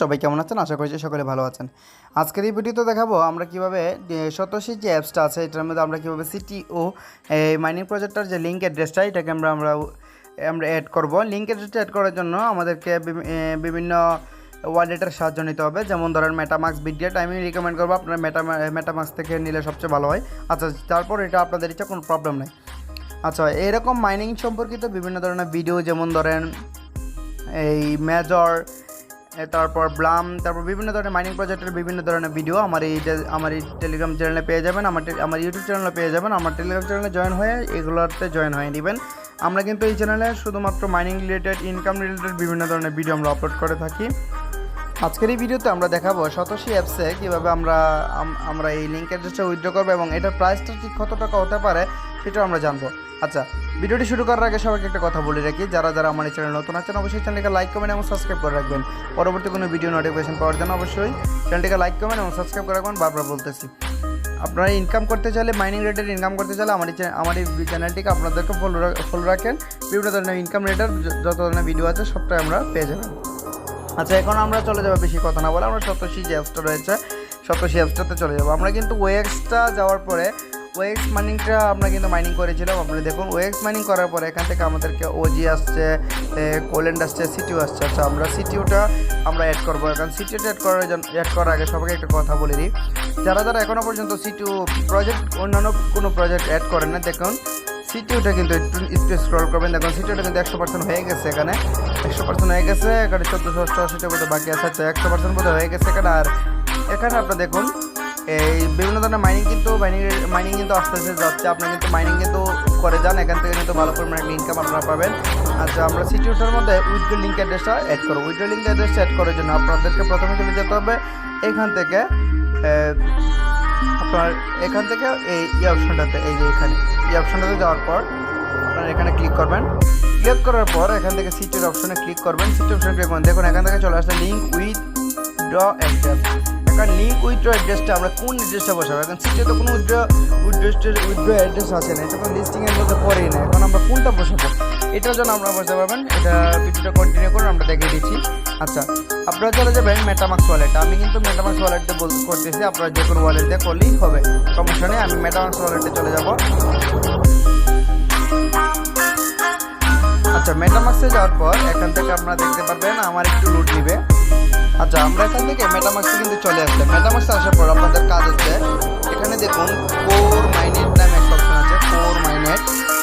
সবাই কেমন আছেন? আশা করছি সকলে ভালো আছেন। আজকের এই ভিডিওতে দেখাবো আমরা কীভাবে সতোষী যে অ্যাপসটা আছে, এটার মধ্যে আমরা কীভাবে সিটি ও মাইনিং প্রজেক্টর যে লিঙ্ক অ্যাড্রেসটা এটাকে আমরা আমরা আমরা অ্যাড করব। লিঙ্ক অ্যাড্রেসটা অ্যাড করার জন্য আমাদেরকে বিভিন্ন ওয়ালেটের সাহায্য নিতে হবে। যেমন ধরেন মেটামাক্স বিডিয়েট আমি রিকমেন্ড করব, আপনার মেটা মেটামাক্স থেকে নিলে সবচেয়ে ভালো হয়। আচ্ছা তারপর এটা আপনাদের ইচ্ছা কোনো প্রবলেম নেই। আচ্ছা এরকম মাইনিং সম্পর্কিত বিভিন্ন ধরনের ভিডিও যেমন ধরেন এই মেজর তারপর ব্লাম, তারপর বিভিন্ন ধরনের মাইনিং প্রজেক্টের বিভিন্ন ধরনের ভিডিও আমার এই আমার এই টেলিগ্রাম চ্যানেলে পেয়ে যাবেন, আমার আমার ইউটিউব চ্যানেলে পেয়ে যাবেন, আমার টেলিগ্রাম চ্যানেলে জয়েন হয়ে এগুলোতে জয়েন হয়ে নেবেন। আমরা কিন্তু এই চ্যানেলে শুধুমাত্র মাইনিং রিলেটেড ইনকাম রিলেটেড বিভিন্ন ধরনের ভিডিও আমরা আপলোড করে থাকি। আজকের এই ভিডিওতে আমরা দেখাবো শতশী অ্যাপসে কীভাবে আমরা আমরা এই লিঙ্ক অ্যাড্রেসটা উইথড্র করব এবং এটার প্রাইসটা ঠিক কত টাকা হতে পারে সেটাও আমরা জানব। আচ্ছা ভিডিওটি শুরু করার আগে সবাইকে একটা কথা বলে রাখি, যারা যারা আমার এই চ্যানেল নতুন আছেন, অবশ্যই চ্যানেলকে লাইক কমেন্ট এবং সাবস্ক্রাইব করে রাখবেন। পরবর্তী কোনো ভিডিও নোটিফিকেশন পাওয়ার জন্য অবশ্যই চ্যানেলটিকে লাইক কমেন্ট এবং সাবস্ক্রাইব করে রাখবেন, বারবার বলতেছি। আপনারা ইনকাম করতে চাইলে মাইনিং রেটের ইনকাম করতে চাইলে আমার আমার এই চ্যানেলটিকে আপনাদেরকে ফলো ফলো রাখেন। বিভিন্ন ধরনের ইনকাম রেটের যত ধরনের ভিডিও আছে, সবটাই আমরা পেয়ে যাবেন। আচ্ছা এখন আমরা চলে যাব বেশি কথা না বলে। আমরা সপ্তশী যে রয়েছে সপ্তশী অ্যাপসটাতে চলে যাব। আমরা কিন্তু ওয়েক্সটা যাওয়ার পরে ওয়েক্স মাইনিংটা আমরা কিন্তু মাইনিং করেছিলাম। আপনি দেখুন ওয়েক্স মাইনিং করার পরে এখান থেকে আমাদেরকে ওজি আসছে কোল্যান্ড আসছে, সিটিও আসছে। আচ্ছা আমরা সিটিওটা আমরা অ্যাড করব। এখন সিটিওটা অ্যাড করার জন্য অ্যাড করার আগে সবাইকে একটা কথা বলে দিই। যারা যারা এখনও পর্যন্ত সিটিও প্রজেক্ট অন্যান্য কোনো প্রজেক্ট অ্যাড করেন না, দেখুন সিটিওটা কিন্তু একটু স্পেস স্ক্রল করবেন। দেখুন, সিটিওটা কিন্তু একশো পার্সেন্ট হয়ে গেছে এখানে। একশো পার্সেন্ট হয়ে গেছে, এখানে চোদ্দোশো অষ্টআশিটা মতো বাকি আছে আচ্ছা একশো পার্সেন্ট মতো হয়ে গেছে এখানে। আর এখানে আপনার দেখুন, এই বিভিন্ন ধরনের মাইনিং কিন্তু মাইনিং মাইনিং কিন্তু আস্তে আস্তে যাচ্ছে। আপনার কিন্তু মাইনিং কিন্তু করে যান, এখান থেকে কিন্তু ভালো পরিমাণে ইনকাম আপনারা পাবেন। আচ্ছা আমরা সিটিউটার মধ্যে উইথড্র লিঙ্ক অ্যাড্রেসটা অ্যাড করব। উইথড্র লিঙ্ক অ্যাড্রেসটা অ্যাড করার জন্য আপনাদেরকে প্রথমে চলে যেতে হবে এখান থেকে আপনার এখান থেকে এই এই অপশনটাতে এই যে এখানে এই অপশনটাতে যাওয়ার পর আপনারা এখানে ক্লিক করবেন। ক্লিক করার পর এখান থেকে সিটের অপশনে ক্লিক করবেন। সিটি অপশনে ক্লিক করবেন। দেখুন, এখান থেকে চলে আসছে লিঙ্ক উইথ ড্র অ্যাড্রেস এখন লিঙ্ক উইথড্র অ্যাড্রেসটা আমরা কোন অ্যাড্রেসটা বসাবো? এখন সিটে তো কোনো উইথড্র উইথড্রেসের উইথড্র অ্যাড্রেস আছে না। এটা তো লিস্টিংয়ের মধ্যে পড়েই না। এখন আমরা কোনটা বসাবো? এটার জন্য আমরা বসতে পারবেন, এটা ভিডিওটা কন্টিনিউ করে আমরা দেখিয়ে দিচ্ছি। আচ্ছা আপনারা চলে যাবেন মেটামাক্স ওয়ালেট আমি কিন্তু মেটামাক্স ওয়ালেটে করতেছি, আপনারা যে কোনো ওয়ালেট দিয়ে করলেই হবে। সমস্যা নেই, আমি মেটামাক্স ওয়ালেটে চলে যাব। আচ্ছা মেটামাক্সে যাওয়ার পর এখান থেকে আপনারা দেখতে পারবেন, আমার একটু লুট নিবে। আচ্ছা আমরা এখান থেকে মেটামাক্সে কিন্তু চলে আসলে মেটামাক্সে আসার পর আপনাদের কাজ হচ্ছে, এখানে দেখুন কোর মাইনেট নামে একটা অপশন আছে কোর মাইনেট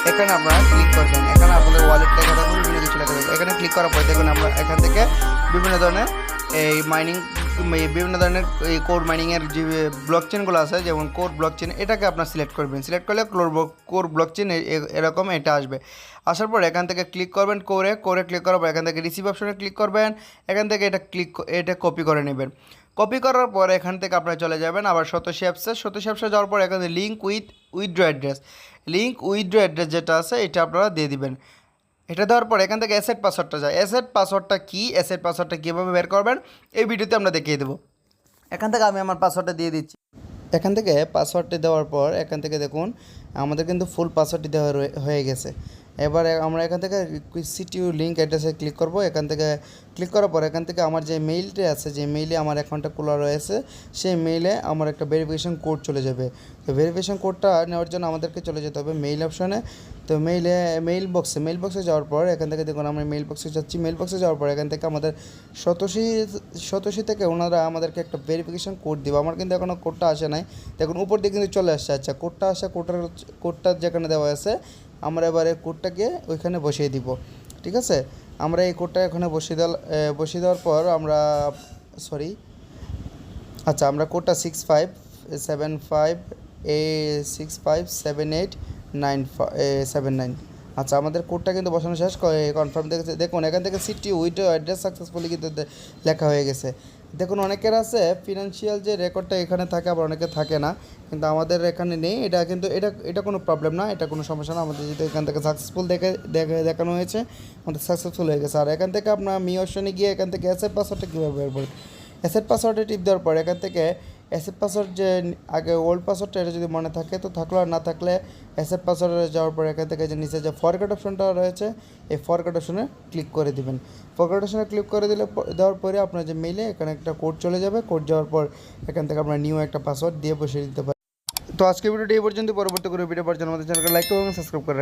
এখানে আপনারা ক্লিক করবেন। এখানে আপনাদের ওয়ালেট লেখা থাকবে বিভিন্ন কিছু লেখা থাকবে। এখানে ক্লিক করার পর দেখুন, আমরা এখান থেকে বিভিন্ন ধরনের এই মাইনিং বিভিন্ন ধরনের, এই কোর মাইনিংয়ের যে ব্লক চেনগুলো আছে, যেমন কোর ব্লক চেন এটাকে আপনার সিলেক্ট করবেন। সিলেক্ট করলে ক্লোর কোর ব্লক চেন এরকম এটা আসবে। আসার পর এখান থেকে ক্লিক করবেন কোরে কোরে ক্লিক করার পর এখান থেকে রিসিভ অপশনে ক্লিক করবেন। এখান থেকে এটা ক্লিক এটা কপি করে নেবেন। কপি করার পর এখান থেকে আপনারা চলে যাবেন আবার শতশি অ্যাপসে শতশি অ্যাপসে যাওয়ার পর এখানে link with withdraw address link withdraw address যেটা আছে, এটা আপনারা দিয়ে দিবেন। এটা দেওয়ার পর এখান থেকে অ্যাসেট পাসওয়ার্ডটা যায়। অ্যাসেট পাসওয়ার্ডটা কী? অ্যাসেট পাসওয়ার্ডটা কীভাবে বের করবেন? এই ভিডিওতে আমরা দেখিয়ে দেবো। এখান থেকে আমি আমার পাসওয়ার্ডটা দিয়ে দিচ্ছি। এখান থেকে পাসওয়ার্ডটি দেওয়ার পর এখান থেকে দেখুন, আমাদের কিন্তু ফুল পাসওয়ার্ডটি দেওয়া হয়ে গেছে। এবারে আমরা এখান থেকে সিটিউ লিঙ্ক অ্যাড্রেসে ক্লিক করব। এখান থেকে ক্লিক করার পর এখান থেকে আমার যে মেইলটি আছে, যে মেইলে আমার অ্যাকাউন্টটা খোলা রয়েছে, সেই মেইলে আমার একটা ভেরিফিকেশন কোড চলে যাবে। তো ভেরিফিকেশন কোডটা নেওয়ার জন্য আমাদেরকে চলে যেতে হবে মেইল অপশনে তো মেইলে মেইল বক্সে মেইল বক্সে যাওয়ার পর এখান থেকে দেখুন আমরা মেইল বক্সে যাচ্ছি। মেইল বক্সে যাওয়ার পর এখান থেকে আমাদের শতশী শতশী থেকে ওনারা আমাদেরকে একটা ভেরিফিকেশন কোড দেবে। আমার কিন্তু এখনও কোডটা আসে নাই। দেখুন, উপর দিকে কিন্তু চলে আসছে। আচ্ছা কোডটা আসে কোডটার কোডটা যেখানে দেওয়া আছে আমরা এবারে কোডটাকে ওইখানে বসিয়ে দিব, ঠিক আছে? আমরা এই কোডটা এখানে বসিয়ে দেওয়া বসিয়ে দেওয়ার পর আমরা, সরি আচ্ছা আমরা কোডটা six five seven five A six five seven eight nine seven nine আচ্ছা আমাদের কোডটা কিন্তু বসানো শেষ কনফার্ম দেখেছে। দেখুন, এখান থেকে সিটি উইথ অ্যাড্রেস সাকসেসফুলি কিন্তু লেখা হয়ে গেছে। দেখুন, অনেকের আছে ফিনান্সিয়াল যে রেকর্ডটা এখানে থাকে, আবার অনেকে থাকে না। কিন্তু আমাদের এখানে নেই। এটা কিন্তু, এটা এটা কোনো প্রবলেম না, এটা কোনো সমস্যা না। আমাদের যেহেতু এখান থেকে সাকসেসফুল দেখে দেখে, দেখানো হয়েছে, আমাদের সাকসেসফুল হয়ে গেছে। আর এখান থেকে আপনার মি অপশনে গিয়ে এখান থেকে অ্যাসেট পাসওয়ার্ডটা কীভাবে বের করবেন অ্যাসেট পাসওয়ার্ডে টিপ দেওয়ার পর এখান থেকে অ্যাসেট পাসওয়ার্ড যে আগে ওল্ড পাসওয়ার্ডটা এটা যদি মনে থাকে, তো থাকল আর না থাকলে অ্যাসেট পাসওয়ার্ডে যাওয়ার পর এখান থেকে যে নিচে যে ফরগেট অপশনটা রয়েছে, এই ফরগেট অপশনে ক্লিক করে দিবেন। ফরগেট অপশনে ক্লিক করে দিলে দেওয়ার পরে আপনার যে মেইলে এখানে একটা কোড চলে যাবে। কোড যাওয়ার পর এখান থেকে আপনার নিউ একটা পাসওয়ার্ড দিয়ে বসিয়ে দিতে পারেন। তো আজকে ভিডিওটি এই পর্যন্ত পরবর্তী করে ভিডিও জন্য আমাদের চ্যানেলকে লাইক এবং সাবস্ক্রাইব করে